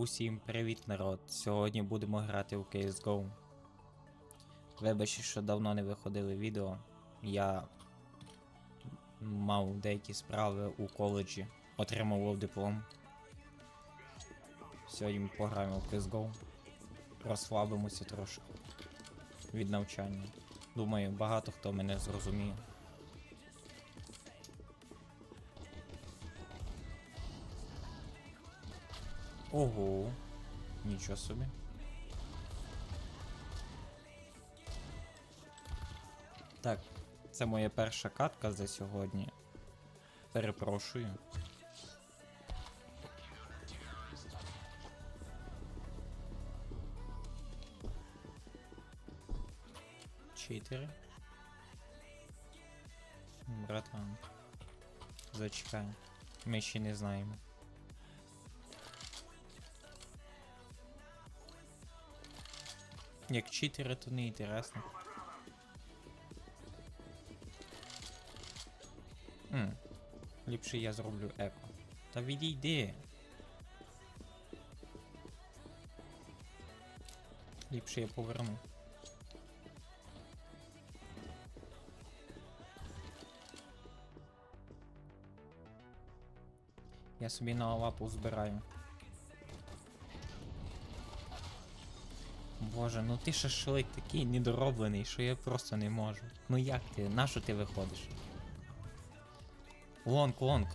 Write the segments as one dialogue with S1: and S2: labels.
S1: Усім привіт, народ! Сьогодні будемо грати у CSGO. Вибачте, що давно не виходили відео. Я мав деякі справи у коледжі, отримав диплом. Сьогодні ми пограємо в CSGO. Розслабимося трошки від навчання. Думаю, багато хто мене зрозуміє. Ого, нічого собі. Так, це моя перша катка за сьогодні. Перепрошую. Чотири. Братан. Зачекай. Ми ще не знаємо. Як читери, то не інтересно. Хм. Ліпше я зроблю еко. Та відійди. Ліпше я поверну. Я собі на лапу збираю. Боже, ну ти шашлик такий недороблений, що я просто не можу. Ну як ти? Нащо ти виходиш? Лонг, лонг.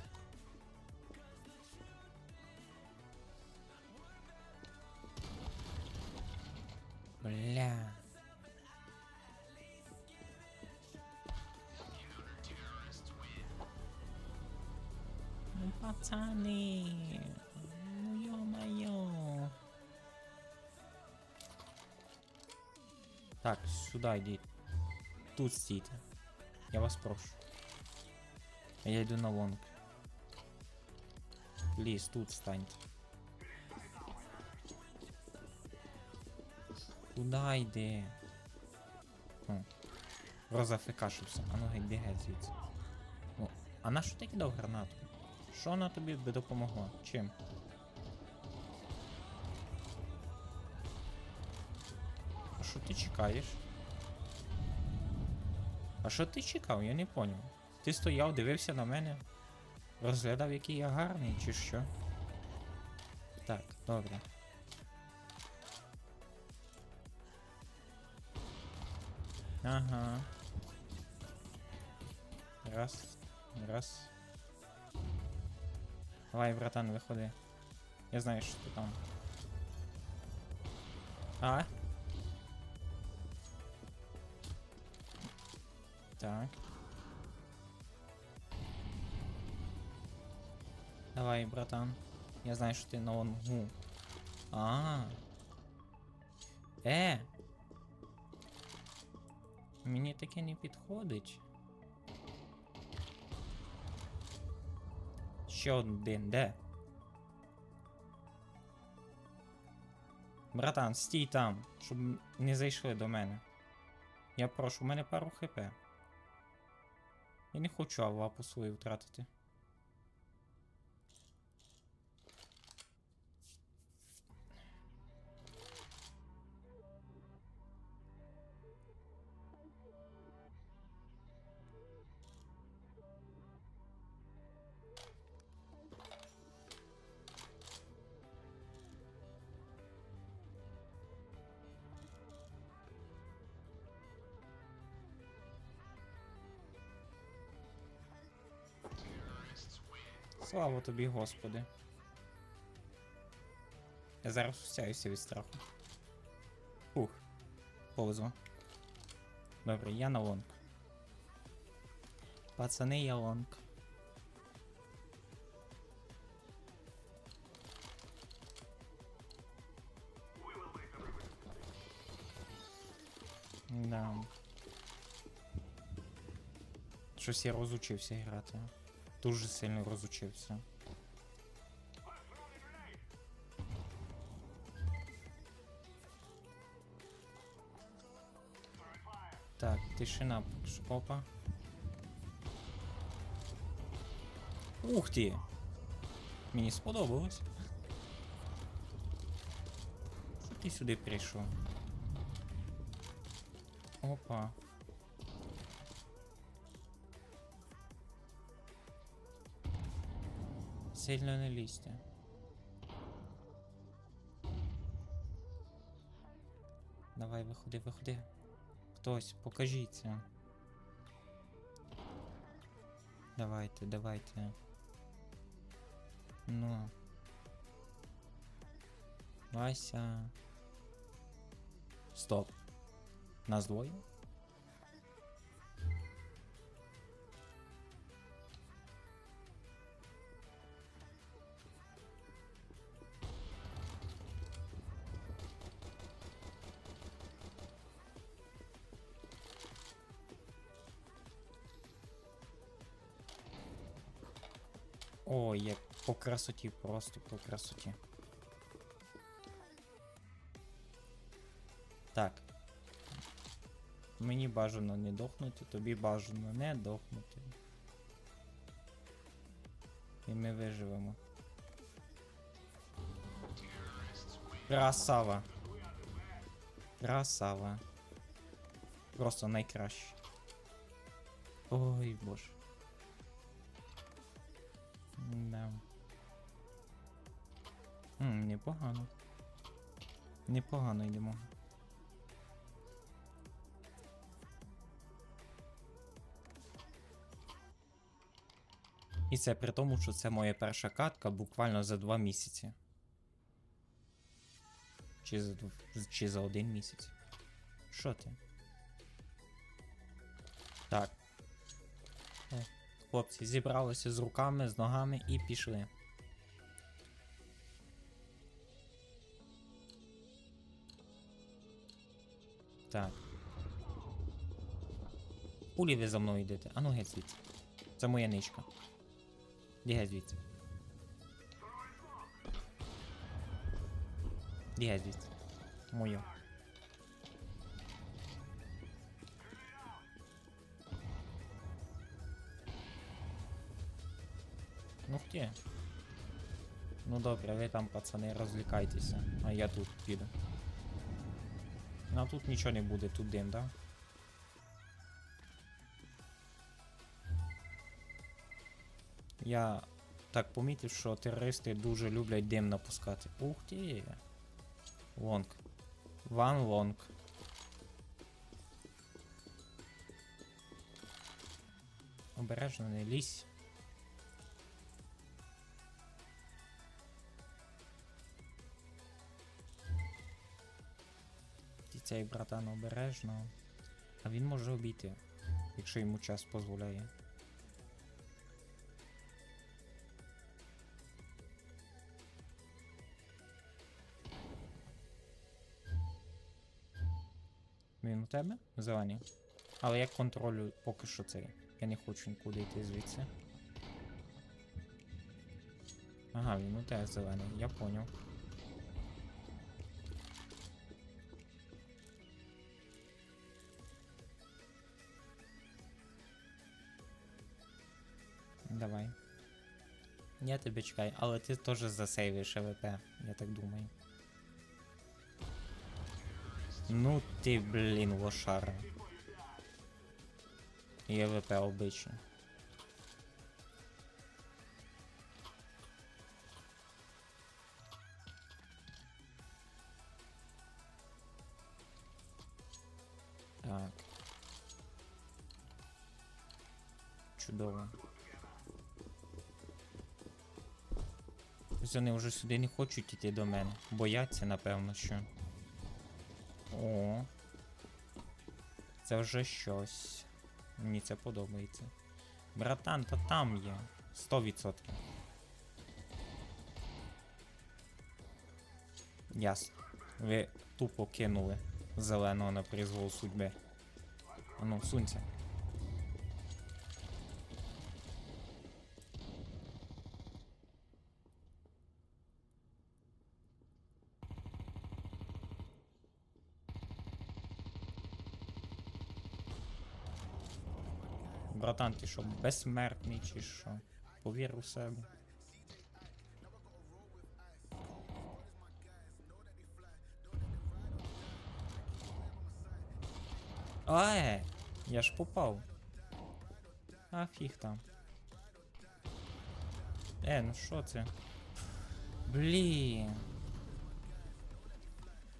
S1: Сюди йдіть. Тут стійте. Я вас прошу. Я йду на лонг. Ліс, тут станьте. Куда йди? О. Розафекашився. А ну геть звідси. О, а на що ти кидав гранату? Що вона тобі би допомогла? Чим? А що ти чекаєш? А що ти чекав? Я не поняв. Ти стояв, дивився на мене, розглядав, який я гарний, чи що? Так, добре. Ага. Раз. Раз. Давай, братан, виходи. Я знаю, що ти там. А? Так. Давай, братан. Я знаю, що ти на лонгу. А. Е. Мені таке не підходить. Ще один, де? Братан, стій там, щоб не зайшли до мене. Я прошу, у мене пару хп. Я не хочу авапу свою втратити. Слава тобі, Господи. Я зараз всяюся від страху. Фух. Повезло. Добре, я на лонг. Пацани, я лонг. Да. Щось я розучився грати. Дуже сильно розучився. Так, тишина. Опа. Ух ти! Мені сподобалось. ти сюди прийшов? Опа. Сильно не лізьте. Давай, виходи, виходи. Хтось, покажіться. Давайте, давайте. Ну. Вася. Стоп. Нас двоє? Ой, як по красоті, просто по красоті. Так. Мені бажано не дохнути, тобі бажано не дохнути. І ми виживемо. Красава. Красава. Просто найкраще. Ой, боже. М, непогано. Непогано йдемо. І це при тому, що це моя перша катка буквально за два місяці. Чи за, чи за один місяць. Що ти? Так. Хлопці зібралися з руками, з ногами і пішли. Так. Кулі ви за мною йдете. Ану геть звідси. Це моя ничка. Іди геть звідси. Іди геть звідси. Моє. Ну ти. Ну добре, ви там, пацани, розвлікайтеся, а я тут піду. Ну а тут нічого не буде, тут дим, да? Я так помітив, що терористи дуже люблять дим напускати. Ух ти! Лонг. Ван лонг. Обережно не лізь. Цей братан обережно. А він може обійти, якщо йому час дозволяє. Він у тебе? Зелені. Але я контролюю поки що цей. Я не хочу нікуди йти звідси. Ага, він у тебе зелений, я поняв. Давай. Я тебе чекаю, але ти теж засейвиш АВП, я так думаю. Ну ти, блін, лошара. І АВП обичне. Вони вже сюди не хочуть іти до мене. Бояться, напевно, що. О. Це вже щось. Мені це подобається. Братан, та там є. 100%. Ясно. Ви тупо кинули зеленого на призвол судьби. Ану, сунься. братан, ти що, безсмертний чи що? Повір у себе. Ае, я ж попав. А фіг там. Е, ну що це? Блін.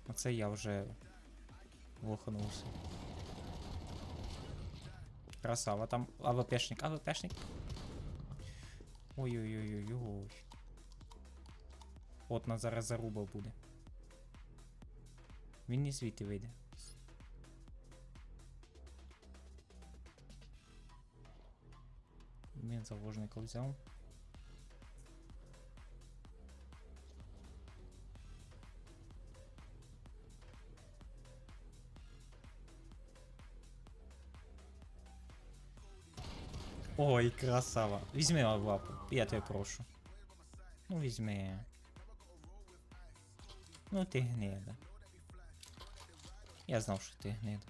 S1: Оце я вже лоханувся. Красава, там АВПшник, АВПшник. Ой-ой-ой-ой-ой. От на зараз заруба буде. Він не звідти вийде. Він заложника взяв. Ой, красава. Візьми лапу, я тебе прошу. Ну візьми. Ну ти гнида. Я знав, що ти гнида.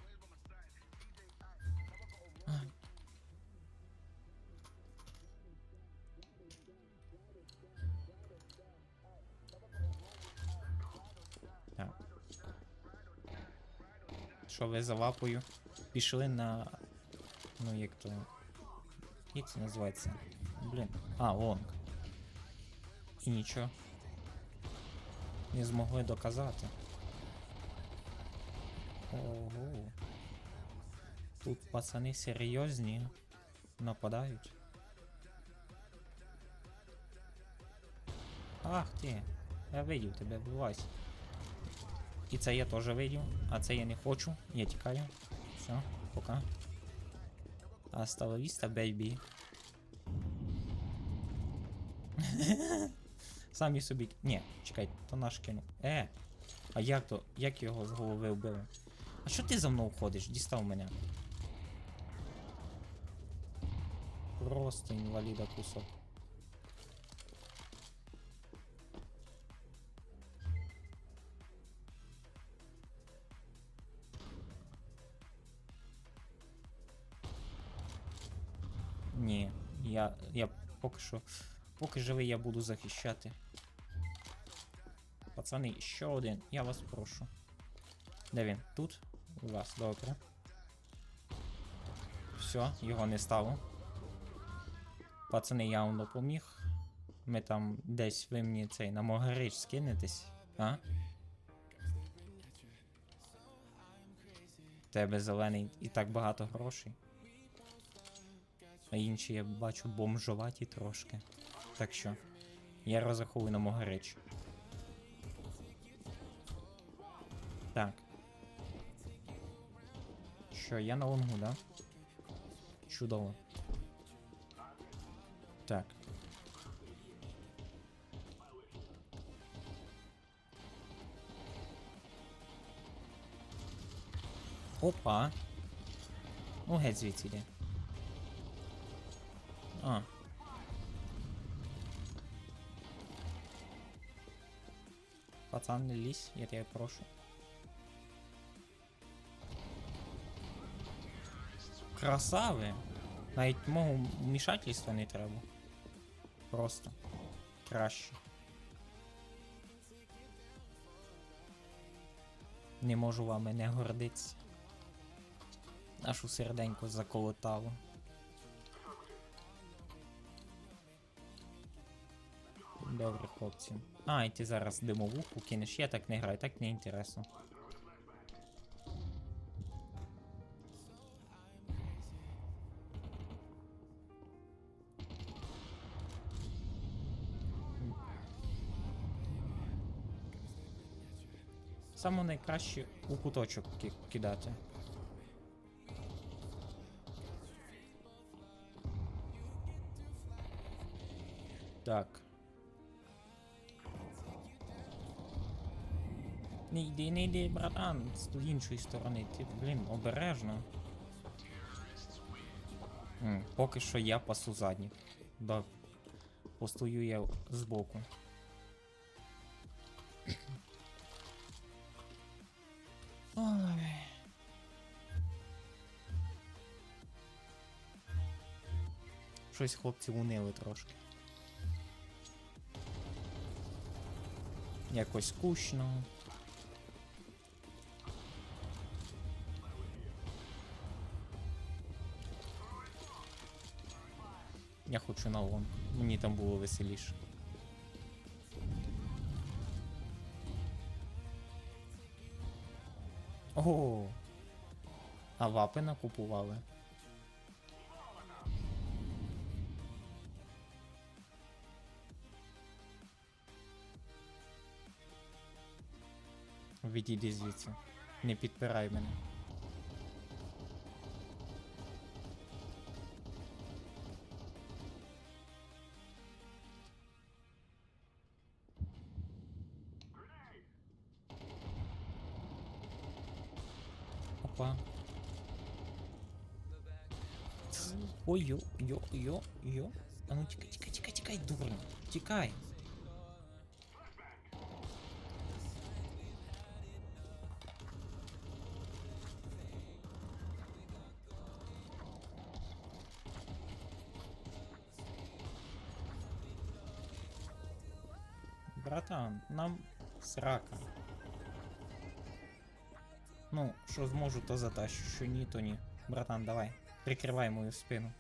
S1: Що ви за лапою? Пішли на. Ну як то. Як це називається? Блін. А, лонг. І нічого. Не змогли доказати. Ого. Тут пацани серйозні. Нападають. Ах ти. Я видів тебе, вбивайся. І це я теж видів, а це я не хочу. Я тікаю. Все, пока. Hasta la vista, baby. Самі собі. Ні, чекай, то наш кинув. Е! А як то? Як його з голови вбили? А що ти за мною ходиш? Дістав мене. Просто інваліда кусок. Ні, я. я поки що. Поки живий я буду захищати. Пацани, ще один, я вас прошу. Де він? Тут? У вас, добре. Все, його не стало. Пацани, я вам допоміг. Ми там десь ви мені цей на Могарич скинетесь, а? Тебе зелений і так багато грошей. А інші я бачу бомжуваті трошки. Так що, я розраховую на Могарич. Так. Що, я на лонгу, да? Чудово. Так. Опа. Ну, геть звідси. А. Пацан, не лізь, я тебе прошу. Красави! Навіть мого вмішательства не треба. Просто. Краще. Не можу вами не гордитися. Нашу серденько заколотало. Добре, хлопці. А, і ти зараз димовуху кинеш, я так не граю, так не інтересно. Саме найкраще у куточок ки- кидати. Так. Не йди, не йди, братан, з іншої сторони. Ти, блін, обережно. М, поки що я пасу задніх. Да. Постою я збоку. Ой. Щось хлопці унили трошки. Якось скучно. Я на лонг. Мені там було веселіше. О! А вапи накупували. Відійди звідси. Не підпирай мене. Опа. Ой, йо, йо, йо, йо. А ну тікай, тікай, тікай, тікай, дурно. Тікай. Братан, нам срака. що зможу, то затащу, що ні, то ні. Братан, давай. Прикривай мою спину.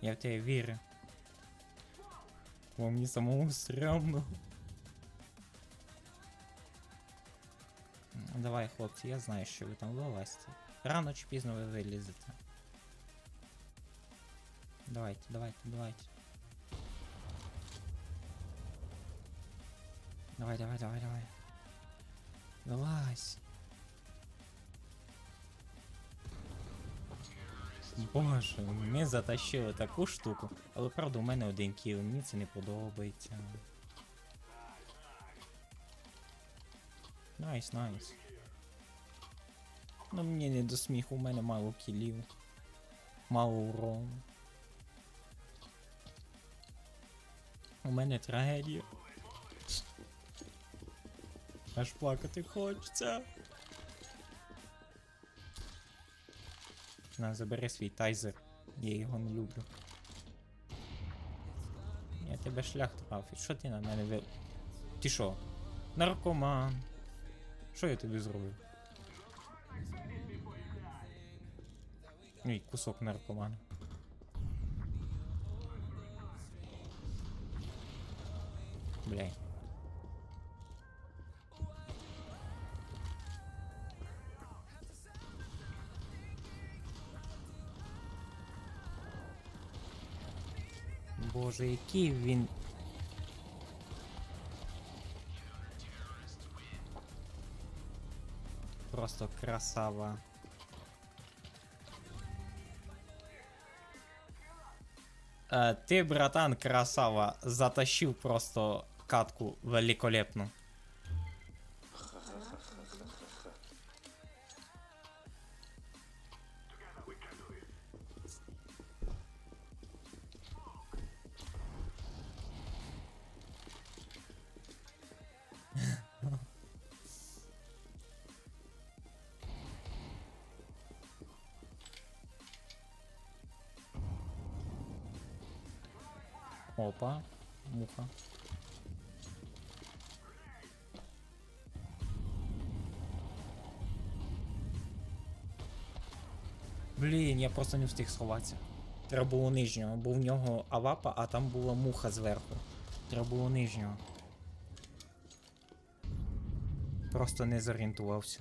S1: Я в тебе вірю. Бо мені самому стрьомно. Ну, Давай, хлопці, я знаю, що ви там вилазьте. Рано чи пізно ви вилізете. Давайте, давайте, давайте. Давай, давай, давай, давай. Вилазь. Боже, ми затащили таку штуку. Але правда, у мене один кіл, мені це не подобається. Найс, найс. Ну мені не до сміху, у мене мало кілів. Мало урону. У мене трагедія. Аж плакати хочеться. На, забери свій тайзер. Я його не люблю. Я тебе шлях трафив. Що ти на мене ви. Ти що? Наркоман. Що я тобі зробив? Ой, кусок наркомана. Бля. Боже, який він. Просто красава. Ти, братан, красава, затащив просто катку великолепну. Опа, муха. Блін, я просто не встиг сховатися. Треба було нижнього, бо в нього авапа, а там була муха зверху. Треба було нижнього. Просто не зорієнтувався.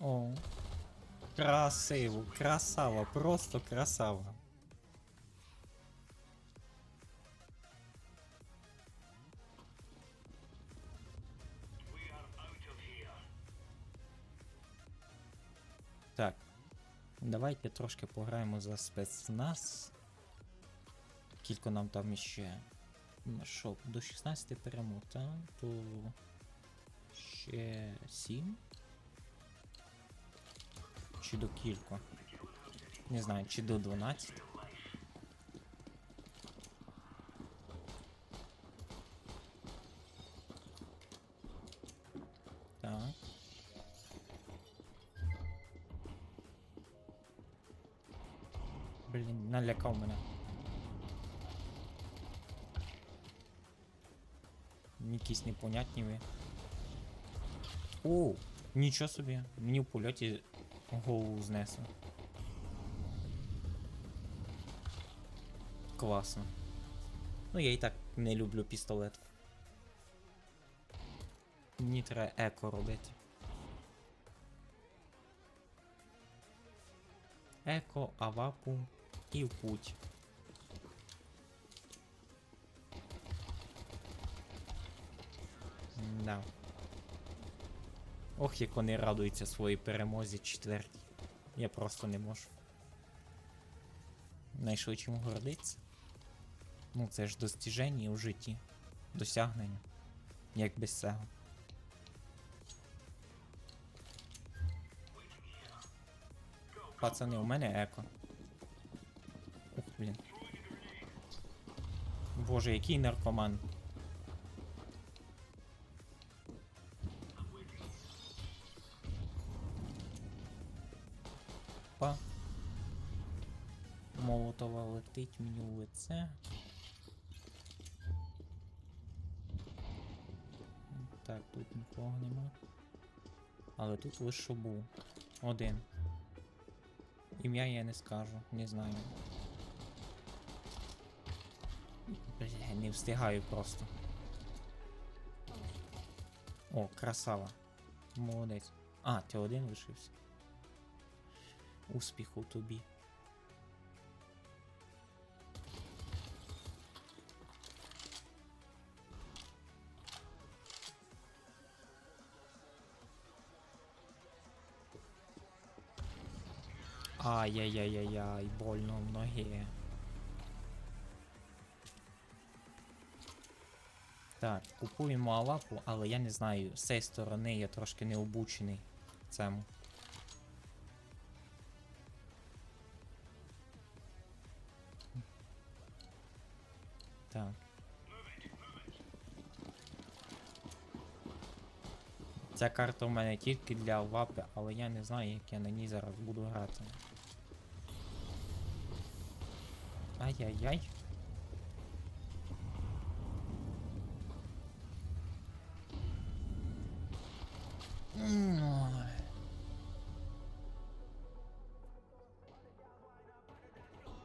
S1: О. Красиво, красава, просто красава. Так. Давайте трошки пограємо за спецназ. Кілько нам там іще. Що, до 16 перемог, так? То ще 7. Чи до кілько? Не знаю, чи до 12. Так. Блін, налякав мене. Якісь непонятні ви. О, нічого собі. Мені в польоті голову знесло. Класно. Ну я і так не люблю пістолет. Мені треба еко робити. Еко, авапу і в путь. Да. Ох, як вони радуються своїй перемозі четвертій. Я просто не можу. Найшли чим гордитися. Ну, це ж достіження у житті. Досягнення. Як без цього. Пацани, у мене еко. Ух, блін. Боже, який наркоман. Мені. Так, тут нікого нема. Але тут лише був. Один. Ім'я я не скажу, не знаю. Бля, не встигаю просто. О, красава. Молодець. А, ти один лишився. Успіху тобі. Ай-яй-яй-яй-яй, больно в. Так, купуємо алапу, але я не знаю, з цієї сторони я трошки не обучений цьому. Так. Ця карта у мене тільки для вапи, але я не знаю, як я на ній зараз буду грати. Ай-яй-яй.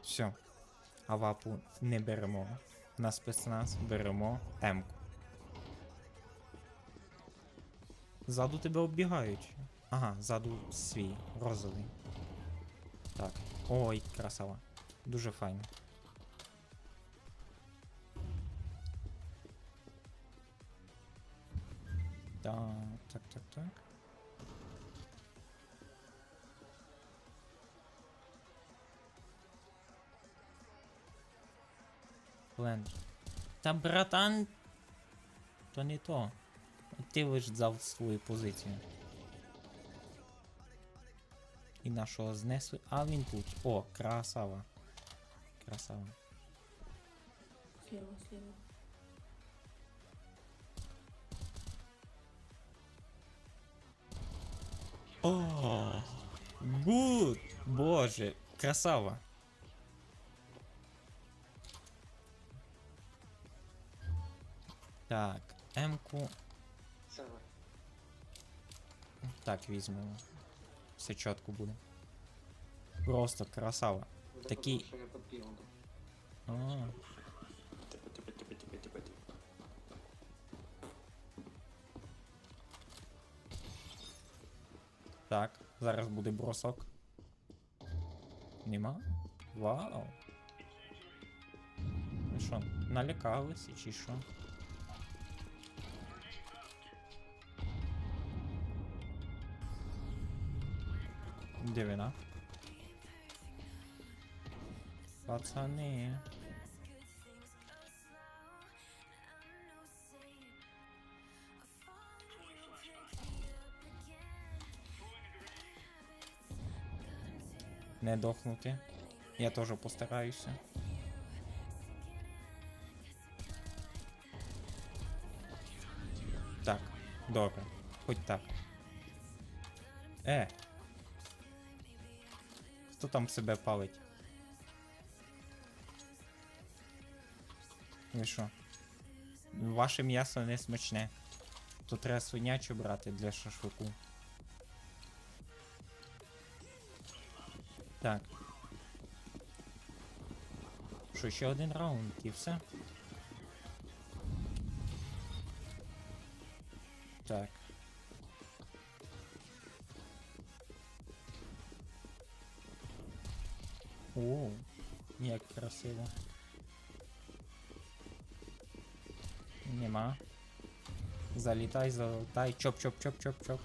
S1: Все. Авапу не беремо. На спецназ беремо М-ку. Ззаду тебе оббігають. Ага, ззаду свій, розовий. Так. Ой, красава. Дуже файно. Так, так, так, так. Плен. Та братан. То не то. Ти лиш взяв свою позицію. І нашого знесли. А він тут. О, красава. Красава.
S2: Слева, слева.
S1: О, гуд! Боже, красава. Так, М-ку.
S3: Север.
S1: Так, візьмемо. Все чітко буде. Просто красава.
S3: Буде
S1: Такий-
S3: потому, що я під півом.
S1: А, Так, зараз буде бросок. Нема? Вау. Ви що, налякалися чи що? Дивина. Пацани. Не дохнути. Я теж постараюся. Так, добре. Хоч так. Е. Хто там себе палить? Ви що? Ваше м'ясо не смачне. То треба свинячу брати для шашлику. Так. Що, ще один раунд і все? Так. О, як красиво. Нема. Залітай, залітай. Чоп, чоп, чоп, чоп, чоп.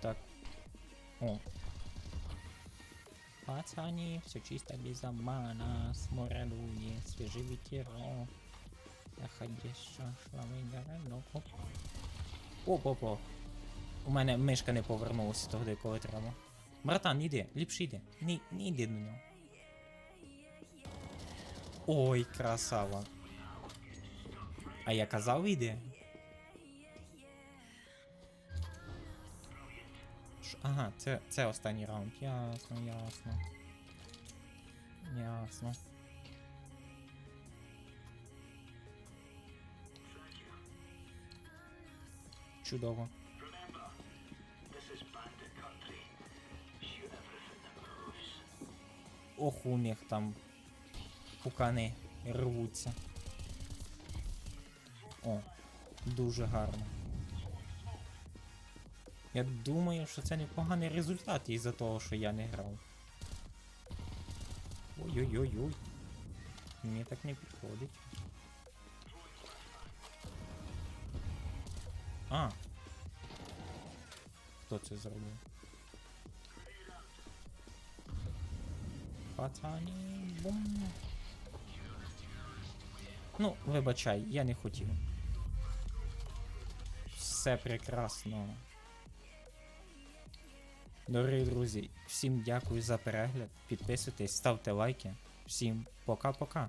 S1: Так. О. Пацани, все чисто без обмана. С моря дує, свежий ветерок. Заходяща шлами городок. Оп. Оп, оп, оп. У мене мишка не повернулася тоді, коли треба. Братан, іди, ліпше йди. Не, не йди до нього. Ой, красава. А я казав іди. Ага, це, це останній раунд. Ясно, ясно. Ясно. Чудово. Ох, у них там пукани рвуться. О, дуже гарно. Я думаю, що це непоганий результат із-за того, що я не грав. Ой-ой-ой-ой. Мені так не підходить. А. Хто це зробив? Пацані, бум. Ну, вибачай, я не хотів. Все прекрасно. Дорогі друзі, всім дякую за перегляд. Підписуйтесь, ставте лайки. Всім пока-пока.